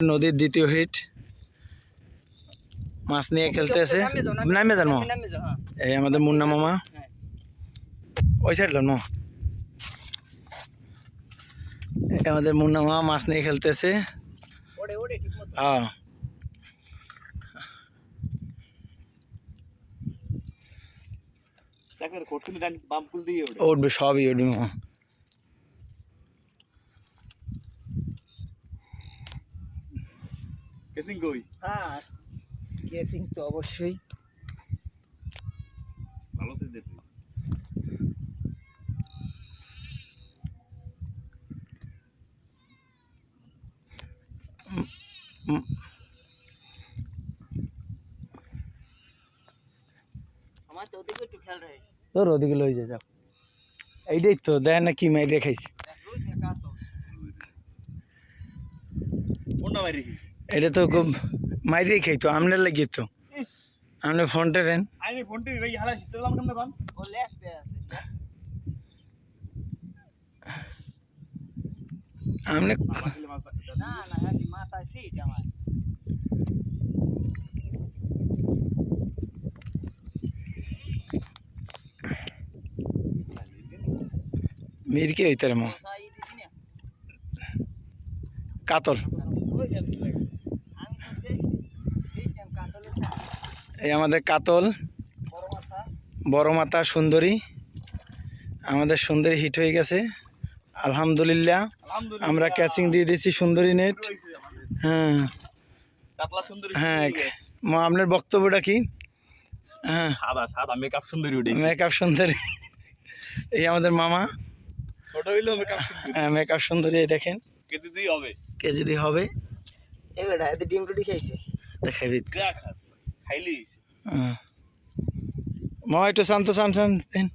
নদীর দ্বিতীয় হিট। মাছ নিয়ে খেলতেছে। নামে যান নামে হ্যাঁ এই আমাদের মুন্না মামা। ওই সাইড এই আমাদের মুন্না মামা মাছ নিয়ে খেলতেছে। হ্যাঁ উঠবে সবই উঠবে কেসিং কই হ্যাঁ কেসিং তো অবশ্যই। ভালো সে দে আমার তো ওদিকে একটু খেয়াল রাখিস। তোর ওদিকে লই যা যাও এইটাই তো দেয় না কি মাইরে খাইছে। রোজ না কাটো কোনটা বাইরে কি এটা তো খুব মাইরেই খাইতো আমনের লাগিয়ে তো। আপনি ফোনটা দেন। আইনে ফোনটি ভাই হালা হিতলাম কেন বান ও আছে দেখ। আপনি আমার খেলে মাছ না না হ্যাঁ মাথায় মিরকে হইতে রে মা কাতল ওই যে আমি তো দেখ সিস্টেম কাটলে এই আমাদের কাতল বড় মাতা সুন্দরী। আমাদের সুন্দরী হিট হয়ে গেছে। আলহামদুলিল্লাহ আমরা ক্যাচিং দিয়ে দিয়েছি সুন্দরী নেট হ্যাঁ। কাতলা হ্যাঁ মা আপনার বক্তব্যটা কি? হ্যাঁ। সাদা সাদা মেকআপ সুন্দরী উঠে মেকআপ সুন্দরী। এই আমাদের মামা। মেকআপ সুন্দরী। হ্যাঁ মেকআপ সুন্দরী এই দেখেন। কেজি দুই হবে। কে যদি হবে। এবারে ডিম রুটি খাইছে। দেখাবি। দেখ। খাইলিস? মই মা একটু শান্ত শান্ত শান্ত দেন।